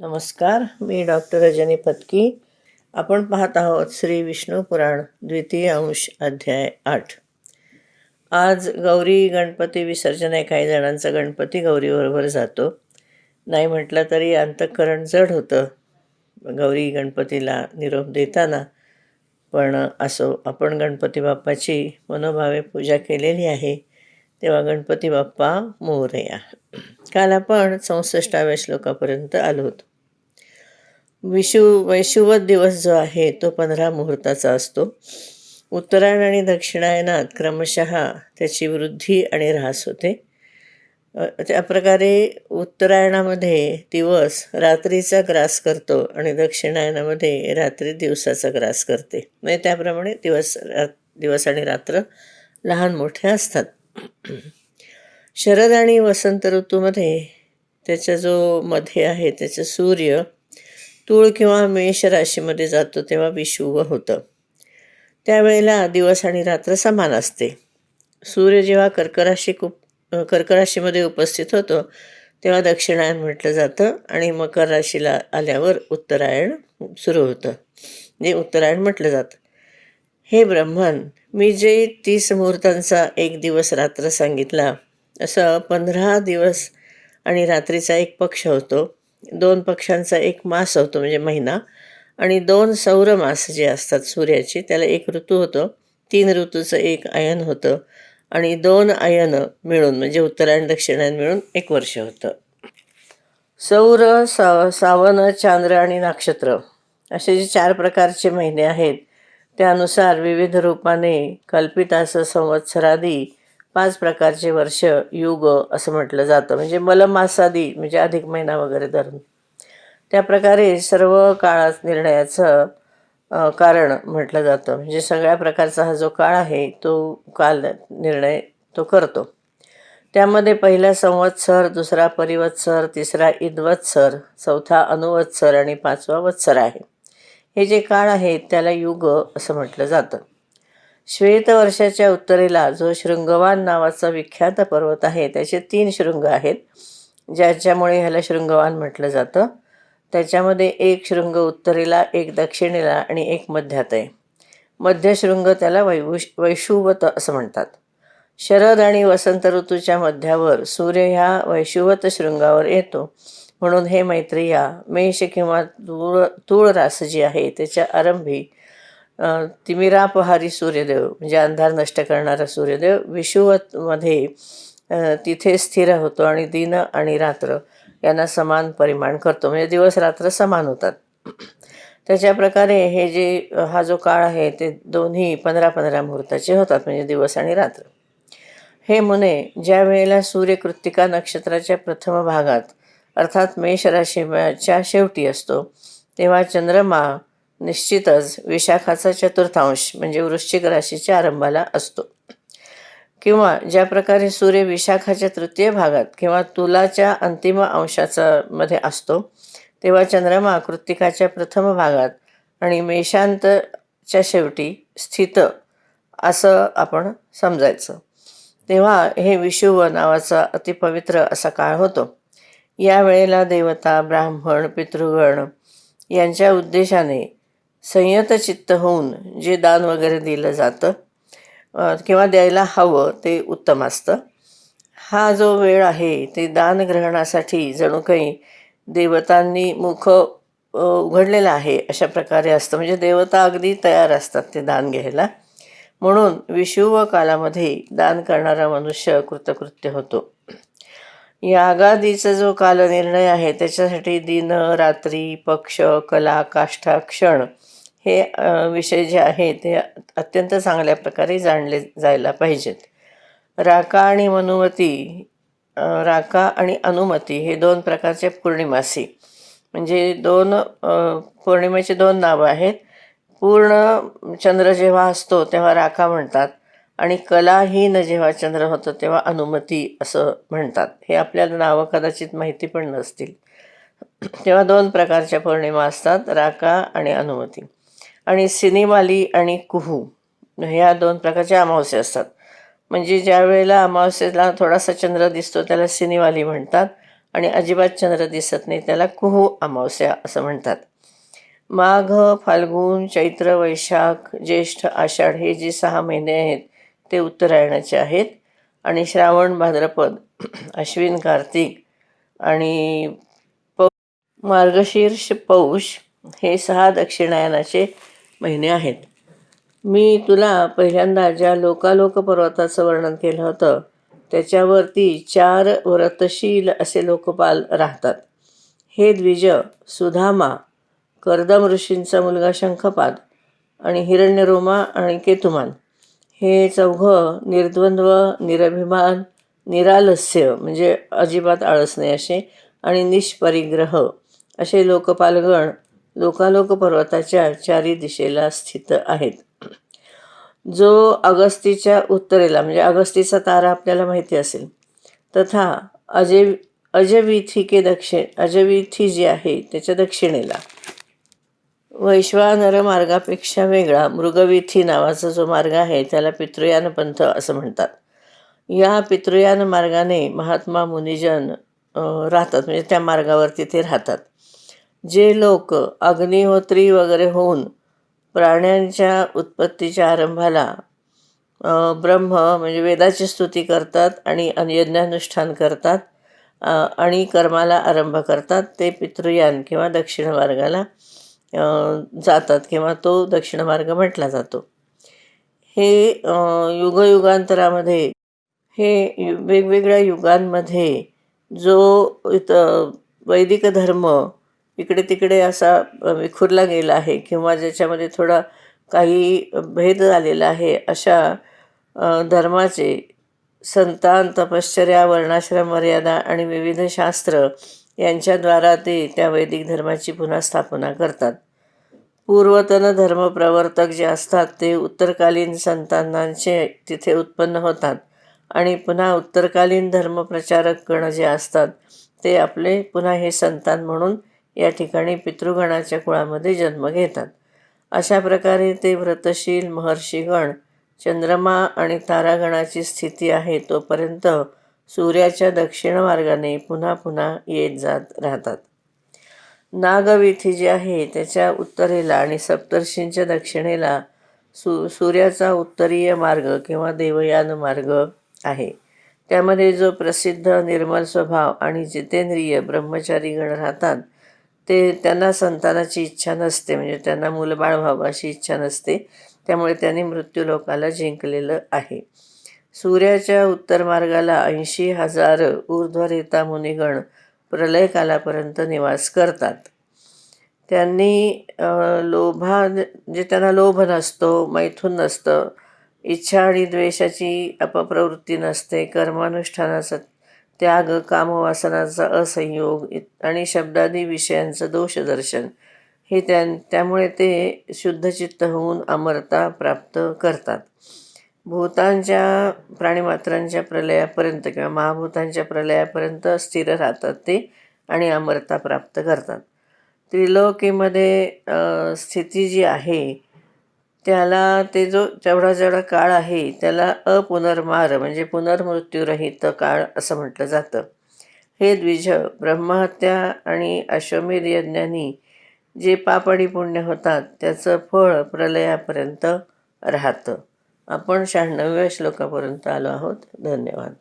नमस्कार मी डॉक्टर रजनी पत्की. आपण पाहत आहोत श्री विष्णू पुराण द्वितीय अंश अध्याय आठ. आज गौरी गणपती विसर्जन आहे. काही जणांचा गणपती गौरीबरोबर जातो. नाही म्हटलं तरी अंतःकरण जड होतं. गौरी गणपतीला निरोप देताना पण असो आपण गणपती बाप्पाची मनोभावे पूजा केलेली आहे. तेव्हा गणपती बाप्पा मोरया. काल आपण चौसष्टाव्या श्लोकापर्यंत आलो होतो. विषु वैशुवत दिवस जो आहे तो पंधरा मुहूर्ताचा असतो. उत्तरायण आणि दक्षिणायनात क्रमशः त्याची वृद्धी आणि ऱ्हास होते. त्या प्रकारे उत्तरायणामध्ये दिवस रात्रीचा ग्रास करतो आणि दक्षिणायनामध्ये रात्री दिवसाचा ग्रास करते. म्हणजे त्याप्रमाणे दिवस रा दिवस आणि रात्र लहान मोठे असतात. शरद आणि वसंत ऋतूमध्ये त्याचा जो मध्ये आहे त्याचं सूर्य तूळ किंवा मेष राशीमध्ये जातो तेव्हा विषुव होतं. त्यावेळेला दिवस आणि रात्र समान असते. सूर्य जेव्हा कर्कराशी खूप कर्कराशीमध्ये उपस्थित होतो तेव्हा दक्षिणायन म्हटलं जातं आणि मकर राशीला आल्यावर उत्तरायण सुरू होतं. जे उत्तरायण म्हटलं जातं. हे ब्रह्मन मी जे तीस मुहूर्तांचा एक दिवस रात्र सांगितला असं पंधरा दिवस आणि रात्रीचा एक पक्ष होतो. दोन पक्षांचा एक मास होतो म्हणजे महिना. आणि दोन सौर मास जे असतात सूर्याचे त्याला एक ऋतू होतो. तीन ऋतूचं एक आयन होतं. आणि दोन आयनं मिळून म्हणजे उत्तरायण दक्षिणायन मिळून एक वर्ष होतं. सौर सा सावन चांद्र आणि नक्षत्र असे जे चार प्रकारचे महिने आहेत त्यानुसार विविध रूपाने कल्पित असं संवत्सरादी पाच प्रकारचे वर्ष युग असं म्हटलं जातं. म्हणजे मलमासादी म्हणजे अधिक महिना वगैरे धरून. त्या प्रकारे सर्व काळात निर्णयाचं कारण म्हटलं जातं. म्हणजे सगळ्या प्रकारचा हा जो काळ आहे तो काल निर्णय तो करतो. त्यामध्ये पहिला संवत्सर दुसरा परिवत्सर तिसरा इद्वत्सर चौथा अनुवत्सर आणि पाचवा वत्सर आहे. हे जे काळ आहे त्याला युग असं म्हटलं जातं. श्वेतवर्षाच्या उत्तरेला जो शृंगवान नावाचा विख्यात पर्वत आहे त्याचे तीन शृंग आहेत ज्याच्यामुळे ह्याला शृंगवान म्हटलं जातं. त्याच्यामध्ये एक शृंग उत्तरेला एक दक्षिणेला आणि एक मध्यात आहे. मध्यशृंग त्याला वैभूष वैशुवत असं म्हणतात. शरद आणि वसंत ऋतूच्या मध्यावर सूर्य ह्या वैशुवत शृंगावर येतो. म्हणून हे मैत्रिया मेष किंवा तूळ तूळ रास जी आहे त्याच्या आरंभी तिमिरापहारी सूर्यदेव म्हणजे अंधार नष्ट करणारा सूर्यदेव विषुवतमध्ये तिथे स्थिर होतो आणि दिन आणि रात्र यांना समान परिमाण करतो. म्हणजे दिवस रात्र समान होतात. त्याच्या प्रकारे हे जे हा जो काळ आहे ते दोन्ही पंधरा पंधरा मुहूर्ताचे होतात म्हणजे दिवस आणि रात्र. हे मुने ज्या वेळेला सूर्य कृत्तिका नक्षत्राच्या प्रथम भागात अर्थात मेष राशीच्या शेवटी असतो. तेव्हा चंद्रमा निश्चितच विशाखाचा चतुर्थांश म्हणजे वृश्चिक राशीच्या आरंभाला असतो. किंवा ज्या प्रकारे सूर्य विशाखाच्या तृतीय भागात किंवा तुलाच्या अंतिम अंशाचा मध्ये असतो तेव्हा चंद्रमा कृत्तिकाच्या प्रथम भागात आणि मेषांतच्या शेवटी स्थित असं आपण समजायचं. तेव्हा हे विषुव नावाचा अतिपवित्र असा काळ होतो. या वेळेला देवता ब्राह्मण पितृगण यांच्या उद्देशाने संयतचित्त होऊन जे दान वगैरे दिलं जातं किंवा द्यायला हवं ते उत्तम असतं. हा जो वेळ आहे ते दान ग्रहणासाठी जणू काही देवतांनी मुख उघडलेलं आहे अशा प्रकारे असतं. म्हणजे देवता अगदी तयार असतात ते दान घ्यायला. म्हणून विषुव कालामध्ये दान करणारा मनुष्य कृतकृत्य होतो. यागादीचा जो कालनिर्णय आहे त्याच्यासाठी दिन रात्री पक्ष कला काष्ठा क्षण हे विषय जे आहे ते अत्यंत चांगल्या प्रकारे जाणले जायला पाहिजेत. राका आणि मनुमती राका आणि अनुमती हे दोन प्रकारचे पौर्णिमासी म्हणजे दोन पौर्णिमेचे दोन नावं आहेत. पूर्ण चंद्र जेव्हा असतो तेव्हा राका म्हणतात. आणि कलाहीन जेव्हा चंद्र होतं तेव्हा अनुमती असं म्हणतात. हे आपल्याला नावं कदाचित माहिती पण नसतील. तेव्हा दोन प्रकारच्या पौर्णिमा असतात राका आणि अनुमती. आणि सिनेमाली आणि कुहू. ह्या दोन प्रकारच्या अमावस्या असतात. म्हणजे ज्या वेळेला अमावस्येला थोडासा चंद्र दिसतो त्याला सिनेवाली म्हणतात. आणि अजिबात चंद्र दिसत नाही त्याला कुहू अमावस्या असं म्हणतात. माघ फाल्गुन चैत्र वैशाख ज्येष्ठ आषाढ हे जे सहा महिने आहेत ते उत्तरायणाचे आहेत. आणि श्रावण भाद्रपद अश्विन कार्तिक आणि पौ मार्गशीर्ष पौष हे सहा दक्षिणायनाचे महिने आहेत. मी तुला पहिल्यांदा ज्या लोकालोक पर्वताचं वर्णन केलं होतं त्याच्यावरती चार व्रतशील असे लोकपाल राहतात. हे द्विज सुधामा कर्दम ऋषींचा मुलगा शंखपाद आणि हिरण्यरोमा आणि केतुमान. हे चौघं निर्द्वंद्व निरभिमान निरालस्य म्हणजे अजिबात आळस नाही असे आणि निष्परिग्रह असे लोकपालगण लोकालोक पर्वताच्या चारी दिशेला स्थित आहेत. जो अगस्तीच्या उत्तरेला म्हणजे अगस्तीचा तारा आपल्याला माहिती असेल तथा अजय अजविथिके दक्षिण अजविथी जी आहे त्याच्या दक्षिणेला. वैश्वानर मार्गापेक्षा वेगळा. मृगविथी नावाचा जो मार्ग आहे त्याला पितृयान पंथ असं म्हणतात. या पितृयान मार्गाने महात्मा मुनिजन राहतात. म्हणजे त्या मार्गावरती ते राहतात. जे लोक अग्निहोत्री वगैरे होऊन प्राण्यांच्या उत्पत्तीच्या आरंभाला ब्रह्म म्हणजे वेदाची स्तुती करतात आणि यज्ञानुष्ठान करतात आणि कर्माला आरंभ करतात ते पितृयान किंवा दक्षिण मार्गाला जातात किंवा तो दक्षिण मार्ग म्हटला जातो. हे युगयुगांतरामध्ये हे यु- वेगवेगळ्या युगांमध्ये जो इथं वैदिक धर्म इकडे तिकडे असा विखुरला गेला आहे किंवा ज्याच्यामध्ये थोडा काही भेद झालेला आहे अशा धर्माचे संतान तपश्चर्या वर्णाश्रम मर्यादा आणि विविध शास्त्र यांच्याद्वारा ते त्या वैदिक धर्माची पुन्हा स्थापना करतात. पूर्वतन धर्मप्रवर्तक जे असतात ते उत्तरकालीन संतानांचे तिथे उत्पन्न होतात. आणि पुन्हा उत्तरकालीन धर्मप्रचारक गण जे असतात ते आपले पुन्हा हे संतान म्हणून या ठिकाणी पितृगणाच्या कुळामध्ये जन्म घेतात. अशा प्रकारे ते व्रतशील महर्षीगण चंद्रमा आणि तारागणाची स्थिती आहे तोपर्यंत सूर्याच्या दक्षिण मार्गाने पुन्हा पुन्हा येत जात राहतात. नागविथी जी आहे त्याच्या उत्तरेला आणि सप्तर्षींच्या दक्षिणेला सु सूर्याचा उत्तरीय मार्ग किंवा देवयान मार्ग आहे. त्यामध्ये जो प्रसिद्ध निर्मल स्वभाव आणि जितेंद्रिय ब्रह्मचारीगण राहतात ते त्यांना संतानाची इच्छा नसते म्हणजे त्यांना मुलबाळ व्हावं अशी इच्छा नसते त्यामुळे त्यांनी मृत्यूलोकाला जिंकलेलं आहे. सूर्याच्या उत्तर मार्गाला ऐंशी हजार ऊर्ध्वरेता मुनिगण प्रलयकालापर्यंत निवास करतात. त्यांनी लोभा जे त्यांना लोभ नसतो मैथून नसतं इच्छा आणि द्वेषाची अपप्रवृत्ती नसते कर्मानुष्ठानाचा त्याग कामवासनाचा असंयोग आणि शब्दादी विषयांचं दोषदर्शन हे त्या त्यामुळे ते शुद्धचित्त होऊन अमरता प्राप्त करतात. भूतांच्या प्राणीमात्रांच्या प्रलयापर्यंत किंवा महाभूतांच्या प्रलयापर्यंत स्थिर राहतात ते आणि अमरता प्राप्त करतात. त्रिलोकीमध्ये स्थिती जी आहे त्याला ते जो जेवढा जेवढा काळ आहे त्याला अपुनर्मार म्हणजे पुनर्मृत्यूरहित काळ असं म्हटलं जातं. हे द्विज ब्रह्महत्या आणि अश्वमेध यज्ञानी जे पाप आणि पुण्य होतात त्याचं फळ प्रलयापर्यंत राहतं. आपण शहाण्णव्या श्लोकापर्यंत आलो आहोत. धन्यवाद.